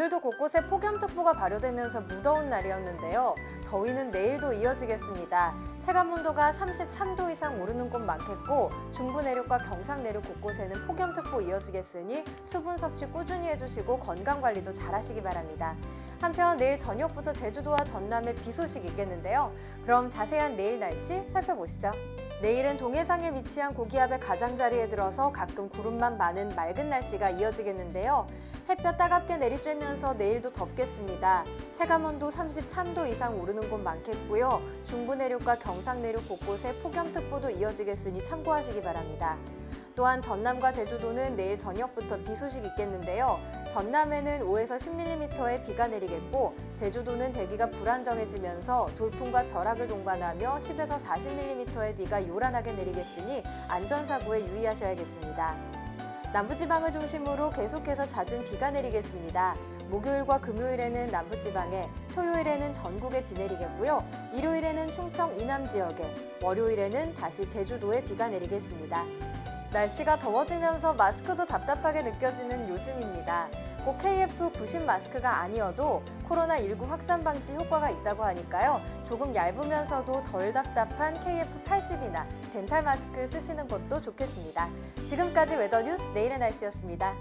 오늘도 곳곳에 폭염특보가 발효되면서 무더운 날이었는데요. 더위는 내일도 이어지겠습니다. 체감 온도가 33도 이상 오르는 곳 많겠고 중부 내륙과 경상 내륙 곳곳에는 폭염특보 이어지겠으니 수분 섭취 꾸준히 해주시고 건강 관리도 잘하시기 바랍니다. 한편 내일 저녁부터 제주도와 전남에 비 소식 있겠는데요. 그럼 자세한 내일 날씨 살펴보시죠. 내일은 동해상에 위치한 고기압의 가장자리에 들어서 가끔 구름만 많은 맑은 날씨가 이어지겠는데요. 햇볕 따갑게 내리쬐면서 내일도 덥겠습니다. 체감온도 33도 이상 오르는 곳 많겠고요. 중부 내륙과 경상 내륙 곳곳에 폭염특보도 이어지겠으니 참고하시기 바랍니다. 또한 전남과 제주도는 내일 저녁부터 비 소식 있겠는데요. 전남에는 5에서 10mm의 비가 내리겠고 제주도는 대기가 불안정해지면서 돌풍과 벼락을 동반하며 10에서 40mm의 비가 요란하게 내리겠으니 안전사고에 유의하셔야겠습니다. 남부지방을 중심으로 계속해서 잦은 비가 내리겠습니다. 목요일과 금요일에는 남부지방에, 토요일에는 전국에 비 내리겠고요. 일요일에는 충청 이남 지역에, 월요일에는 다시 제주도에 비가 내리겠습니다. 날씨가 더워지면서 마스크도 답답하게 느껴지는 요즘입니다. 꼭 KF90 마스크가 아니어도 코로나19 확산 방지 효과가 있다고 하니까요. 조금 얇으면서도 덜 답답한 KF80이나 덴탈 마스크 쓰시는 것도 좋겠습니다. 지금까지 웨더뉴스 내일의 날씨였습니다.